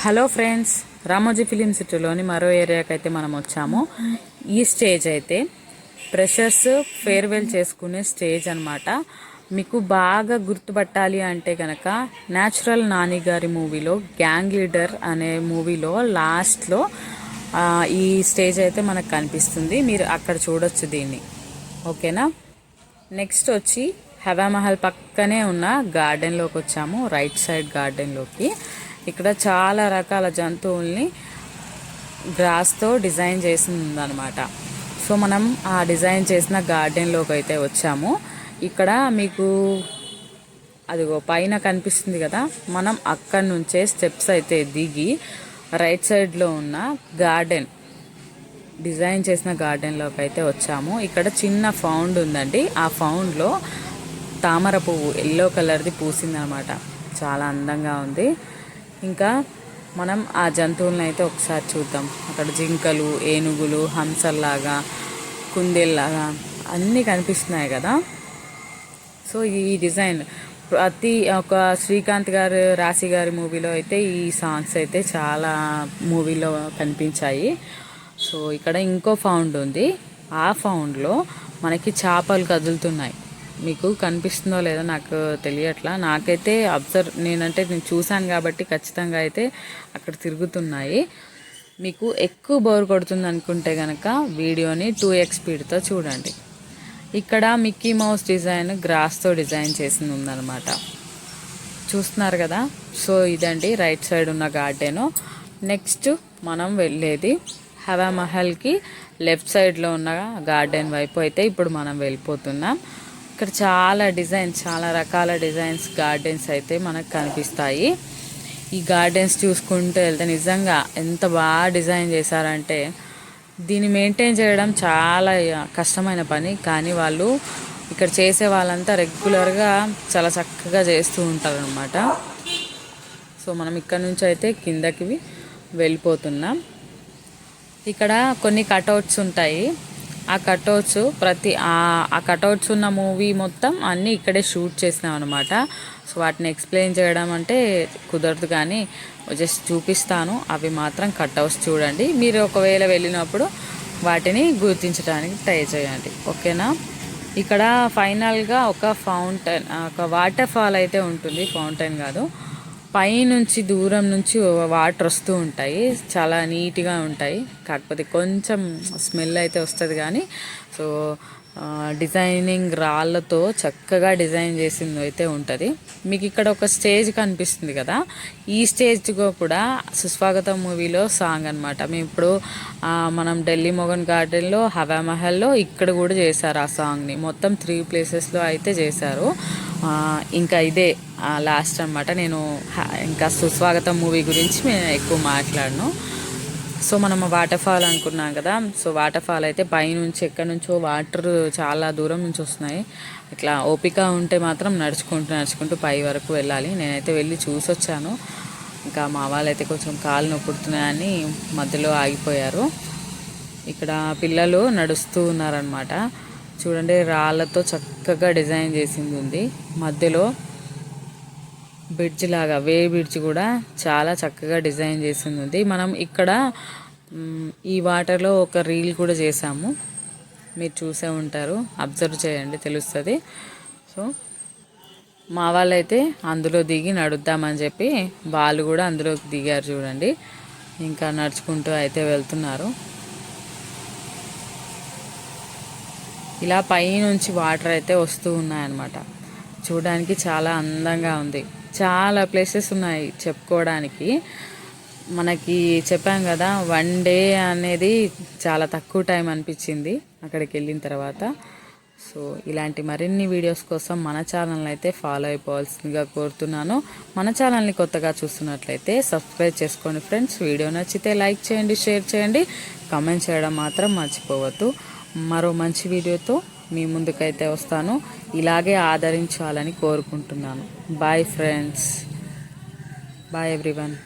Hello friends Ramoji film సిటీలోని మరో ఏరియాకి అయితే మనం వచ్చాము. ఈ స్టేజ్ అయితే ప్రెషర్స్ ఫేర్వెల్ చేసుకునే స్టేజ్ అన్నమాట. మీకు బాగా గుర్తుపట్టాలి అంటే కనుక న్యాచురల్ నాని గారి మూవీలో గ్యాంగ్ లీడర్ అనే మూవీలో లాస్ట్లో ఈ స్టేజ్ అయితే మనకు కనిపిస్తుంది. మీరు అక్కడ చూడొచ్చు దీన్ని. ఓకేనా? నెక్స్ట్ వచ్చి హవామహల్ పక్కనే ఉన్న గార్డెన్లోకి వచ్చాము. రైట్ సైడ్ గార్డెన్లోకి. ఇక్కడ చాలా రకాల జంతువుల్ని గ్రాస్తో డిజైన్ చేసి ఉందన్నమాట సో మనం ఆ డిజైన్ చేసిన గార్డెన్లోకి అయితే వచ్చాము. ఇక్కడ మీకు అదిగో పైన కనిపిస్తుంది కదా మనం అక్కడి నుంచే స్టెప్స్ అయితే దిగి రైట్ సైడ్లో ఉన్న గార్డెన్ డిజైన్ చేసిన గార్డెన్లోకి అయితే వచ్చాము. ఇక్కడ చిన్న ఫౌండ్ ఉందండి. ఆ ఫౌండ్లో తామర పువ్వు ఎల్లో కలర్ది పూసిందనమాట చాలా అందంగా ఉంది. ఇంకా మనం ఆ జంతువులను అయితే ఒకసారి చూద్దాం. అక్కడ జింకలు ఏనుగులు హంసల్లాగా కుందేల్లాగా అన్నీ కనిపిస్తున్నాయి కదా. సో ఈ డిజైన్ ప్రతి ఒక శ్రీకాంత్ గారు రాశి గారి మూవీలో అయితే ఈ సాంగ్స్ అయితే చాలా మూవీలో కనిపించాయి. సో ఇక్కడ ఇంకో ఫౌండ్ ఉంది. ఆ ఫౌండ్లో మనకి చేపలు కదులుతున్నాయి. మీకు కనిపిస్తుందో లేదో నాకు తెలియట్లా. నాకైతే అబ్జర్వ్ నేనంటే నేను చూశాను కాబట్టి ఖచ్చితంగా అయితే అక్కడ తిరుగుతున్నాయి. మీకు ఎక్కువ బోర్ కొడుతుంది అనుకుంటే కనుక వీడియోని టూ ఎక్స్ స్పీడ్తో చూడండి. ఇక్కడ మిక్కీ మౌస్ డిజైన్ గ్రాస్తో డిజైన్ చేసింది ఉందన్నమాట. చూస్తున్నారు కదా? సో ఇదండి రైట్ సైడ్ ఉన్న గార్డెను నెక్స్ట్ మనం వెళ్ళేది హవా మహల్కి లెఫ్ట్ సైడ్లో ఉన్న గార్డెన్ వైపు అయితే ఇప్పుడు మనం వెళ్ళిపోతున్నాం. ఇక్కడ చాలా డిజైన్స్ చాలా రకాల డిజైన్స్ గార్డెన్స్ అయితే మనకు కనిపిస్తాయి. ఈ గార్డెన్స్ చూసుకుంటూ వెళ్తే నిజంగా ఎంత బాగా డిజైన్ చేశారంటే దీన్ని మెయింటైన్ చేయడం చాలా కష్టమైన పని. కానీ వాళ్ళు ఇక్కడ చేసే వాళ్ళంతా రెగ్యులర్గా చాలా చక్కగా చేస్తూ ఉంటారు అనమాట సో మనం ఇక్కడ నుంచి అయితే కిందకి వెళ్ళిపోతున్నాం. ఇక్కడ కొన్ని కటౌట్స్ ఉంటాయి. ఆ కటౌట్స్ ప్రతి ఆ- కటౌట్స్ ఉన్న మూవీ మొత్తం అన్నీ ఇక్కడే షూట్ చేసినాం అనమాట సో వాటిని ఎక్స్ప్లెయిన్ చేయడం అంటే కుదరదు కానీ జస్ట్ చూపిస్తాను. అవి మాత్రం కట్అవుట్స్ చూడండి. మీరు ఒకవేళ వెళ్ళినప్పుడు వాటిని గుర్తించడానికి ట్రై చేయండి. ఓకేనా? ఇక్కడ ఫైనల్గా ఒక ఫౌంటైన్ ఒక వాటర్ ఫాల్ అయితే ఉంటుంది. ఫౌంటైన్ కాదు. పైనుంచి దూరం నుంచి వాటర్ వస్తూ ఉంటాయి. చాలా నీట్గా ఉంటాయి. కాకపోతే కొంచెం స్మెల్ అయితే వస్తుంది కానీ సో డిజైనింగ్ రాళ్ళతో చక్కగా డిజైన్ చేసింది అయితే ఉంటుంది. మీకు ఇక్కడ ఒక స్టేజ్ కనిపిస్తుంది కదా ఈ స్టేజ్గా కూడా సుస్వాగతం మూవీలో సాంగ్ అనమాట మేము ఇప్పుడు మనం ఢిల్లీ మోగన్ గార్డెన్లో హవా మహల్లో ఇక్కడ కూడా చేశారు ఆ సాంగ్ని. మొత్తం త్రీ ప్లేసెస్లో అయితే చేశారు. ఇంకా ఇదే లాస్ట్ అన్నమాట. నేను ఇంకా సుస్వాగతం మూవీ గురించి నేను ఎక్కువ మాట్లాడను. సో మనం వాటర్ ఫాల్ అనుకున్నాం కదా. సో వాటర్ ఫాల్ అయితే పైనుంచి ఎక్కడి నుంచో వాటర్ చాలా దూరం నుంచి వస్తున్నాయి. ఇట్లా ఓపిక ఉంటే మాత్రం నడుచుకుంటూ నడుచుకుంటూ పై వరకు వెళ్ళాలి. నేనైతే వెళ్ళి చూసి వచ్చాను ఇంకా మా వాళ్ళైతే కొంచెం కాలు నొప్పుడుతున్నాయని మధ్యలో ఆగిపోయారు. ఇక్కడ పిల్లలు నడుస్తూ ఉన్నారనమాట చూడండి రాళ్ళతో చక్కగా డిజైన్ చేసింది ఉంది. మధ్యలో బ్రిడ్జ్ లాగా వే బ్రిడ్జ్ కూడా చాలా చక్కగా డిజైన్ చేసింది ఉంది. మనం ఇక్కడ ఈ వాటర్లో ఒక రీల్ కూడా చేసాము మీరు చూసే ఉంటారు అబ్జర్వ్ చేయండి తెలుస్తుంది. సో మా వాళ్ళైతే అందులో దిగి నడుద్దామని చెప్పి వాళ్ళు కూడా అందులోకి దిగారు చూడండి. ఇంకా నడుచుకుంటూ అయితే వెళ్తున్నారు. ఇలా పైనుంచి వాటర్ అయితే వస్తూ ఉన్నాయన్నమాట. చూడడానికి చాలా అందంగా ఉంది. చాలా ప్లేసెస్ ఉన్నాయి చెప్పుకోవడానికి. మనకి చెప్పాం కదా వన్ డే అనేది చాలా తక్కువ టైం అనిపించింది అక్కడికి వెళ్ళిన తర్వాత. సో ఇలాంటి మరిన్ని వీడియోస్ కోసం మన ఛానల్ని అయితే ఫాలో అయిపోవాల్సిందిగా కోరుతున్నాను. మన ఛానల్ని కొత్తగా చూస్తున్నట్లయితే సబ్స్క్రైబ్ చేసుకోండి ఫ్రెండ్స్ వీడియో నచ్చితే లైక్ చేయండి షేర్ చేయండి. కామెంట్ చేయడం మాత్రం మర్చిపోవద్దు. మరో మంచి వీడియోతో మీ ముందుకైతే వస్తాను. ఇలాగే ఆదరించాలని కోరుకుంటున్నాను. Bye friends bye everyone